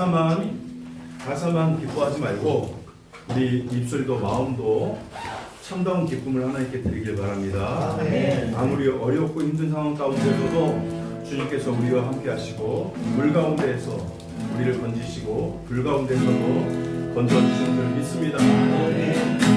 가사만 가사만 기뻐하지 말고 우리 입술도 마음도 참다운 기쁨을 하나님께 드리길 바랍니다. 아무리 어렵고 힘든 상황 가운데서도 주님께서 우리와 함께 하시고 물 가운데에서 우리를 건지시고 불 가운데서도 건져주시는 줄 믿습니다. 아멘.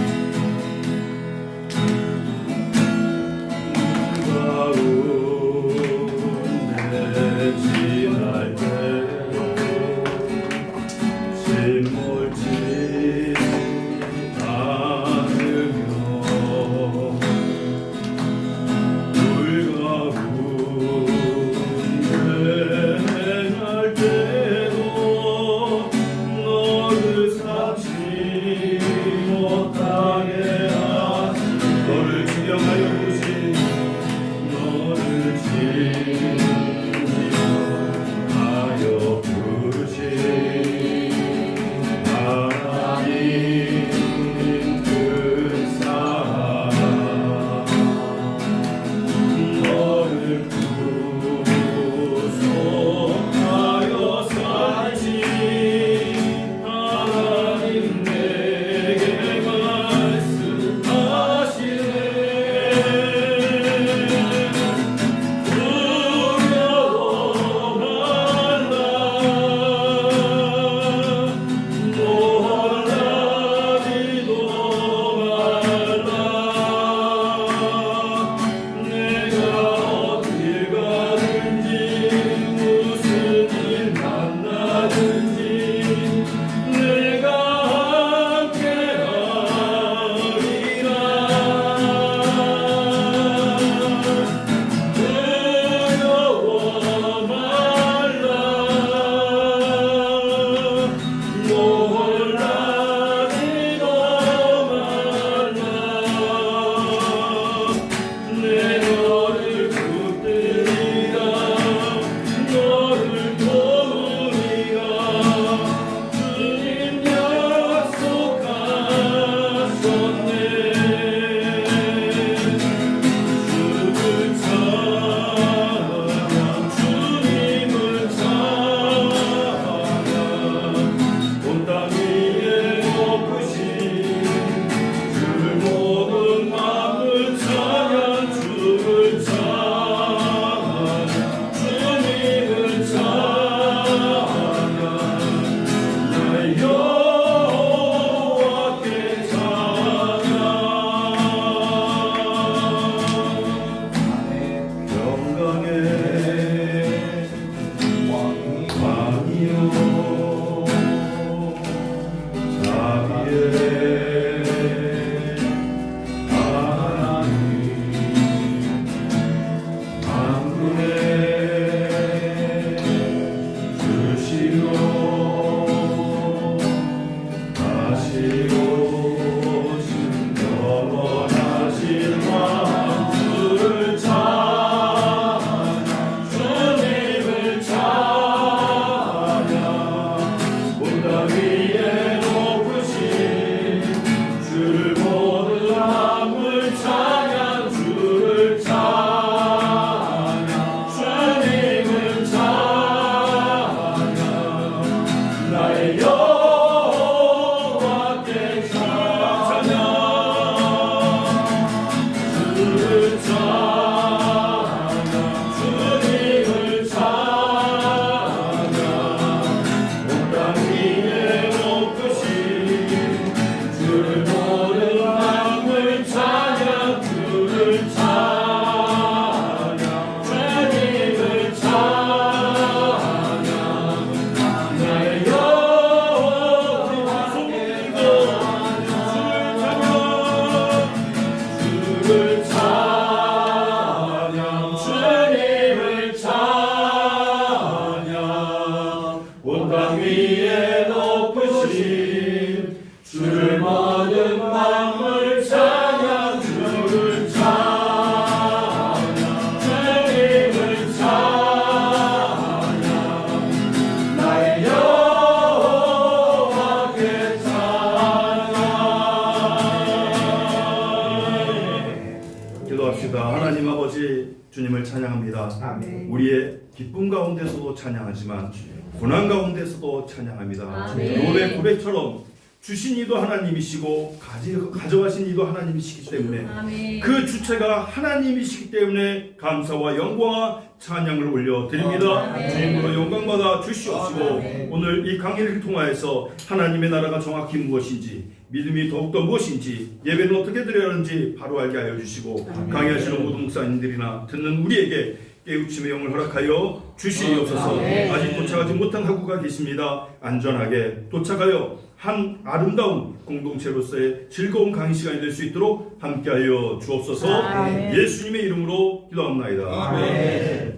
하나님 아버지 주님을 찬양합니다. 아멘. 우리의 기쁨 가운데서도 찬양하지만 고난 가운데서도 찬양합니다. 요배 고백처럼 주신 이도 하나님이시고 가지, 가져가신 이도 하나님이시기 때문에 아멘. 그 주체가 하나님이시기 때문에 감사와 영광과 찬양을 올려드립니다. 아멘. 주님으로 영광받아 주시옵시고 아멘. 오늘 이 강의를 통하여서 하나님의 나라가 정확히 무엇인지 믿음이 더욱더 무엇인지 예배는 어떻게 드려야 하는지 바로 알게 하여 주시고 강의하시는 모든 목사님들이나 듣는 우리에게 깨우침의 영을 허락하여 주시옵소서 아멘. 아직 도착하지 못한 학우가 계십니다. 안전하게 도착하여 한 아름다운 공동체로서의 즐거운 강의 시간이 될 수 있도록 함께하여 주옵소서 아멘. 예수님의 이름으로 기도합나이다. 아멘.